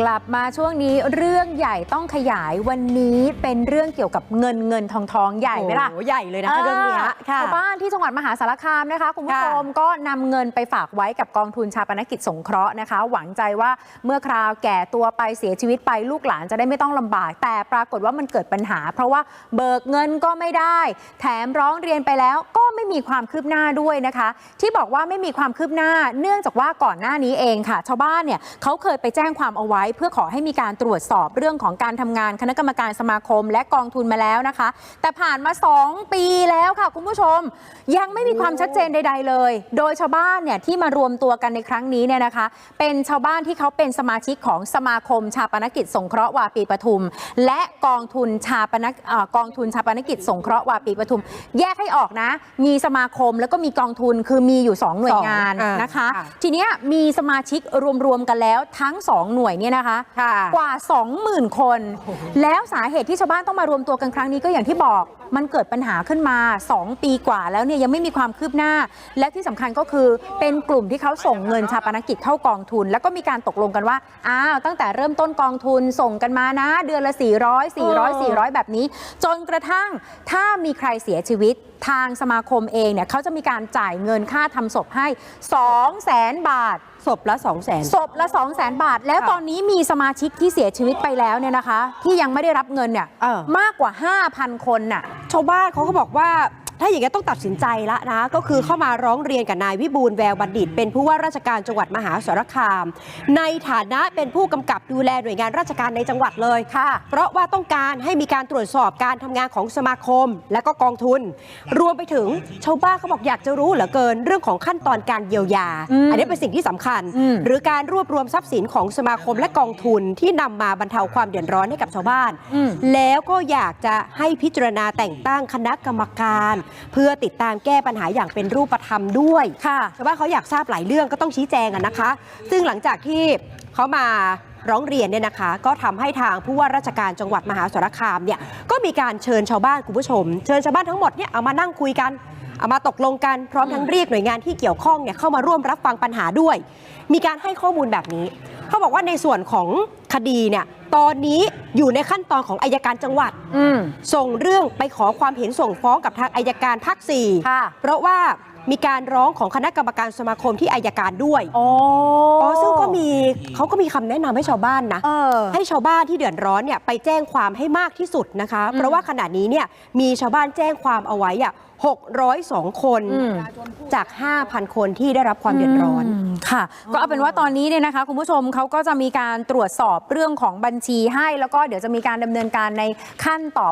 กลับมาช่วงนี้เรื่องใหญ่ต้องขยายวันนี้เป็นเรื่องเกี่ยวกับเงินเงินทองทองใหญ่ไหมล่ะโอ้ใหญ่เลยนะคะเรื่องเนี้ยค่ะชาวบ้านที่จังหวัดมหาสารคามนะคะคุณผู้ชมก็นำเงินไปฝากไว้กับกองทุนชาปนกิจสงเคราะห์นะคะ หวังใจว่าเมื่อคราวแก่ตัวไปเสียชีวิตไปลูกหลานจะได้ไม่ต้องลำบาก แต่ปรากฏว่ามันเกิดปัญหา เพราะว่าเบิกเงินก็ไม่ได้ แถมร้องเรียนไปแล้วก็ไม่มีความคืบหน้าด้วยนะคะ ที่บอกว่าไม่มีความคืบหน้า เนื่องจากว่าก่อนหน้านี้เองค่ะ ชาวบ้านเนี่ยเขาเคยไปแจ้งความเอาไว้เพื่อขอให้มีการตรวจสอบเรื่องของการทำงานคณะกรรมการสมาคม และกองทุนมาแล้วนะคะ แต่ผ่านมา 2 ปีแล้วค่ะคุณผู้ชม ยังไม่มีความชัดเจนใด ๆ เลย โดยชาวบ้านเนี่ยที่มารวมตัวกันในครั้งนี้เนี่ยนะคะ เป็นชาวบ้านที่เขาเป็นสมาชิกของสมาคม ชาปนกิจสงเคราะห์วาปีปทุม และกองทุนชาปนเอ่อกองทุนชาปนกิจสงเคราะห์วาปีปทุม แยกให้ออกนะ มีสมาคมแล้วก็มีกองทุนคือมีอยู่ 2 หน่วยงานสองอ่านนะคะค่ะทีเนี้ยมีสมาชิกรวมๆกันแล้วทั้ง 2 หน่วยเนี่ยนะคะค่ะกว่า 20,000 คน แล้วสาเหตุที่ชาวบ้านต้องมารวมตัวกันครั้งนี้ก็อย่างที่บอกมันเกิดปัญหาขึ้นมา 2 ปีกว่าแล้วเนี่ยยังไม่มีความคืบหน้า และที่สำคัญก็คือเป็นกลุ่มที่เขาส่งเงินชาปนกิจเข้ากองทุน แล้วก็มีการตกลงกันว่าอ้าวตั้งแต่เริ่มต้นกองทุนส่งกันมานะ เดือนละ 400 400 400 แบบนี้ จนกระทั่งถ้ามีใครเสียชีวิตทางสมาคมเองเนี่ยเขาจะมีการจ่ายเงินค่าทำศพให้ 2 0 0แสนบาทศพละ 2 0 0 0 0 0ศพละ 2 0 0แสนบาท แล้วค่ะตอนนี้มีสมาชิกที่เสียชีวิตไปแล้วเนี่ยนะคะ ที่ยังไม่ได้รับเงินเนี่ยเออมากกว่า 5,000 คนน่ะ ชาวบ้านเขาก็บอกว่า ถ้าอย่างนี้นต้องตัดสินใจละนะ ก็คือเข้ามาร้องเรียนกับนายวิบูลย์แววบัณฑิต เป็นผู้ว่าราชการจังหวัดมหาสารคาม ในฐานะเป็นผู้กำกับดูแลหน่วยงานราชการในจังหวัดเลยค่ะ เพราะว่าต้องการให้มีการตรวจสอบการทำงานของสมาคม และก็กองทุน รวมไปถึงชาวบ้านเขาบอกอยากจะรู้เหลือเกินเรื่องของขั้นตอนการเยียวยาอืมอันนี้เป็นสิ่งที่สำคัญอืมหรือการรวบรวมทรัพย์สินของสมาคมและกองทุนที่นำมาบรรเทาความเดือดร้อนให้กับชาวบ้านอืมแล้วก็อยากจะให้พิจารณาแต่งตั้งคณะกรรมการเพื่อติดตามแก้ปัญหาอย่างเป็นรูปธรรมด้วยค่ะชาวบ้านเขาอยากทราบหลายเรื่องก็ต้องชี้แจงอะนะคะ ซึ่งหลังจากที่เขามาร้องเรียนเนี่ยนะคะ ก็ทำให้ทางผู้ว่าราชการจังหวัดมหาสารคามเนี่ยก็มีการเชิญชาวบ้านคุณผู้ชม เชิญชาวบ้านทั้งหมดเนี่ยเอามานั่งคุยกันเอามาตกลงกันพร้อมทั้งเรียกหน่วยงานที่เกี่ยวข้องเนี่ยเข้ามาร่วมรับฟังปัญหาด้วย มีการให้ข้อมูลแบบนี้ เขาบอกว่าในส่วนของคดีเนี่ยตอนนี้อยู่ในขั้นตอนของอายการจังหวัด อืม ส่งเรื่องไปขอความเห็นส่งฟ้องกับทางอายการภาคสี่ค่ะ เพราะว่ามีการร้องของคณะกรรมการสมาคมที่อายการด้วยโอ้อ๋อซึ่งก็มีเขาก็มีคำแนะนำให้ชาวบ้านนะ เออ ให้ชาวบ้านที่เดือดร้อนเนี่ยไปแจ้งความให้มากที่สุดนะคะ เพราะว่าขณะนี้เนี่ยมีชาวบ้านแจ้งความเอาไว้อะ602 คน อืม จาก 5,000 คนที่ได้รับความเดือดร้อน มค่ะ ก็เอาเป็นว่าตอนนี้เนี่ยนะคะ คุณผู้ชมเขาก็จะมีการตรวจสอบเรื่องของบัญญชีให้แล้วก็เดี๋ยวจะมีการดำเนินการในขั้นต่อ